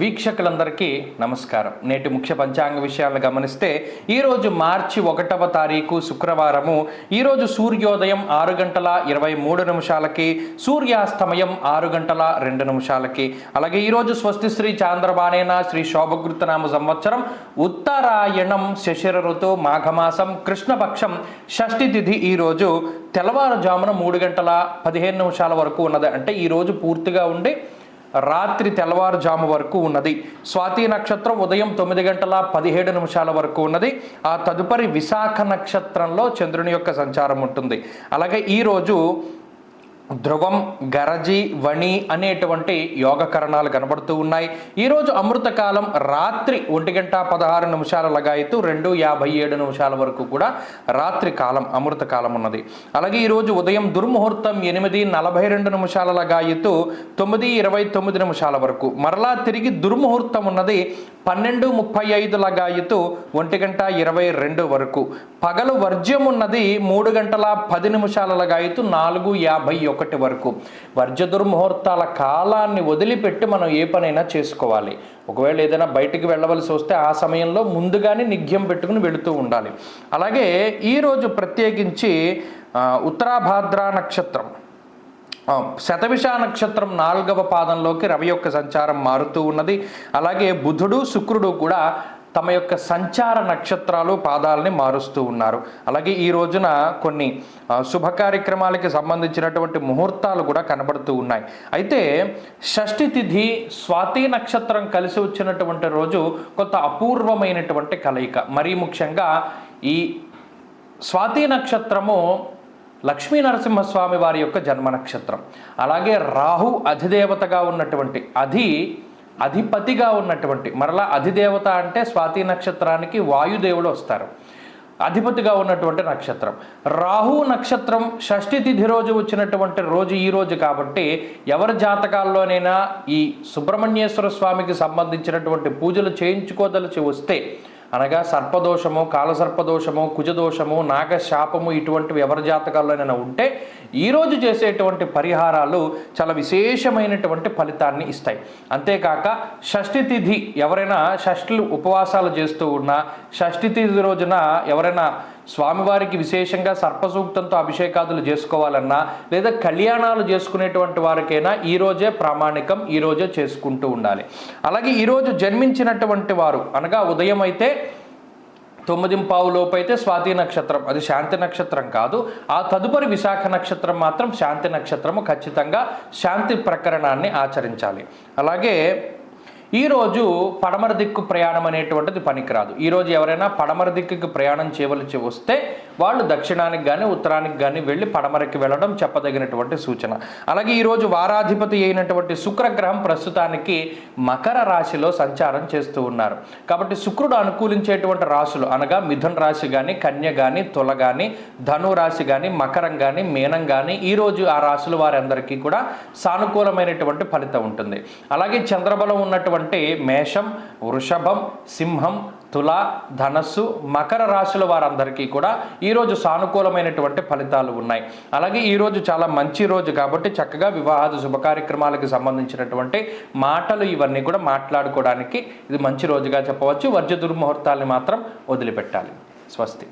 వీక్షకులందరికీ నమస్కారం. నేటి ముఖ్య పంచాంగ విషయాలను గమనిస్తే ఈరోజు మార్చి ఒకటవ తారీఖు శుక్రవారము. ఈరోజు సూర్యోదయం ఆరు గంటల ఇరవై మూడు నిమిషాలకి సూర్యాస్తమయం ఆరు గంటల రెండు నిమిషాలకి. అలాగే ఈరోజు స్వస్తి శ్రీ చాంద్రబాణేన శ్రీ శోభకృతనామ సంవత్సరం ఉత్తరాయణం శశిర ఋతు మాఘమాసం కృష్ణపక్షం షష్ఠి తిథి ఈరోజు తెల్లవారుజామున మూడు గంటల పదిహేను నిమిషాల వరకు ఉన్నది. అంటే ఈరోజు పూర్తిగా ఉండి రాత్రి తెల్లవారుజాము వరకు ఉన్నది. స్వాతి నక్షత్రం ఉదయం తొమ్మిది గంటల పదిహేడు నిమిషాల వరకు ఉన్నది. ఆ తదుపరి విశాఖ నక్షత్రంలో చంద్రుని యొక్క సంచారం ఉంటుంది. అలాగే ఈరోజు ధ్రువం గరజి వణి అనేటువంటి యోగకరణాలు కనబడుతూ ఉన్నాయి. ఈరోజు అమృతకాలం రాత్రి ఒంటి గంట పదహారు నిమిషాల లగాయతూ రెండు యాభై ఏడు నిమిషాల వరకు కూడా రాత్రి కాలం అమృతకాలం ఉన్నది. అలాగే ఈరోజు ఉదయం దుర్ముహూర్తం ఎనిమిది నలభై రెండు నిమిషాల లగాయతూ తొమ్మిది ఇరవై తొమ్మిది నిమిషాల వరకు. మరలా తిరిగి దుర్ముహూర్తం ఉన్నది పన్నెండు ముప్పై ఐదు లగాయతూ ఒంటి గంట ఇరవై రెండు వరకు. పగలు వర్జ్యం ఉన్నది మూడు గంటల పది నిమిషాల లగాయతూ నాలుగు యాభై ఒకటి వరకు. వర్జ దుర్ముహూర్తాల కాలాన్ని వదిలిపెట్టి మనం ఏ పనైనా చేసుకోవాలి. ఒకవేళ ఏదైనా బయటికి వెళ్ళవలసి వస్తే ఆ సమయంలో ముందుగానే నిఘ్యం పెట్టుకుని వెళుతూ ఉండాలి. అలాగే ఈరోజు ప్రత్యేకించి ఉత్తరాభాద్ర నక్షత్రం. శతవిష నక్షత్రం నాలుగవ పాదంలోకి రవి యొక్క సంచారం మారుతూ ఉన్నది. అలాగే బుధుడు శుక్రుడు కూడా తమ యొక్క సంచార నక్షత్రాలు పాదాలని మారుస్తూ ఉన్నారు. అలాగే ఈ రోజున కొన్ని శుభ కార్యక్రమాలకి సంబంధించినటువంటి ముహూర్తాలు కూడా కనబడుతూ ఉన్నాయి. అయితే షష్ఠి తిథి స్వాతి నక్షత్రం కలిసి వచ్చినటువంటి రోజు కొంత అపూర్వమైనటువంటి కలయిక. మరీ ముఖ్యంగా ఈ స్వాతి నక్షత్రము లక్ష్మీ నరసింహస్వామి వారి యొక్క జన్మ నక్షత్రం. అలాగే రాహు అధిదేవతగా ఉన్నటువంటి అధి అధిపతిగా ఉన్నటువంటి మరలా అధిదేవత అంటే స్వాతి నక్షత్రానికి వాయుదేవుడు వస్తారు. అధిపతిగా ఉన్నటువంటి నక్షత్రం. రాహు నక్షత్రం షష్ఠి తిథి రోజు వచ్చినటువంటి రోజు ఈ రోజు కాబట్టి ఎవరి జాతకాల్లోనైనా ఈ సుబ్రహ్మణ్యేశ్వర స్వామికి సంబంధించినటువంటి పూజలు చేయించుకోదలిచి వస్తే అనగా సర్పదోషము కాలసర్పదోషము కుజదోషము నాగశాపము ఇటువంటివి ఎవరి జాతకాల్లోనైనా ఉంటే ఈరోజు చేసేటువంటి పరిహారాలు చాలా విశేషమైనటువంటి ఫలితాన్ని ఇస్తాయి. అంతేకాక షష్ఠి తిథి ఎవరైనా షష్ఠులు ఉపవాసాలు చేస్తూ ఉన్నా షష్ఠి తిథి రోజున ఎవరైనా స్వామివారికి విశేషంగా సర్పసూక్తంతో అభిషేకాదులు చేసుకోవాలన్నా లేదా కళ్యాణాలు చేసుకునేటువంటి వారికైనా ఈరోజే ప్రామాణికం ఈరోజే చేసుకుంటూ ఉండాలి. అలాగే ఈరోజు జన్మించినటువంటి వారు అనగా ఉదయం అయితే తొమ్మిది పావు లోపు అయితే స్వాతి నక్షత్రం అది శాంతి నక్షత్రం కాదు. ఆ తదుపరి విశాఖ నక్షత్రం మాత్రం శాంతి నక్షత్రము ఖచ్చితంగా శాంతి ప్రకరణాన్ని ఆచరించాలి. అలాగే ఈరోజు పడమర దిక్కు ప్రయాణం అనేటువంటిది పనికిరాదు. ఈరోజు ఎవరైనా పడమర దిక్కుకి ప్రయాణం చేయవలసి వస్తే వాళ్ళు దక్షిణానికి కానీ ఉత్తరానికి కానీ వెళ్ళి పడమరకి వెళ్ళడం చెప్పదగినటువంటి సూచన. అలాగే ఈరోజు వారాధిపతి అయినటువంటి శుక్రగ్రహం ప్రస్తుతానికి మకర రాశిలో సంచారం చేస్తూ ఉన్నారు. కాబట్టి శుక్రుడు అనుకూలించేటువంటి రాశులు అనగా మిథున్ రాశి కానీ కన్య కానీ తుల కానీ ధను రాశి కానీ మకరం కానీ మీనం కానీ ఈరోజు ఆ రాశుల వారందరికీ కూడా సానుకూలమైనటువంటి ఫలితం ఉంటుంది. అలాగే చంద్రబలం ఉన్నటువంటి మేషం వృషభం సింహం తుల ధనస్సు మకర రాశుల వారందరికీ కూడా ఈరోజు సానుకూలమైనటువంటి ఫలితాలు ఉన్నాయి. అలాగే ఈరోజు చాలా మంచి రోజు కాబట్టి చక్కగా వివాహాది శుభ కార్యక్రమాలకు సంబంధించినటువంటి మాటలు ఇవన్నీ కూడా మాట్లాడుకోవడానికి ఇది మంచి రోజుగా చెప్పవచ్చు. వర్జ దుర్ముహూర్తాల్ని మాత్రం వదిలిపెట్టాలి. స్వస్తి.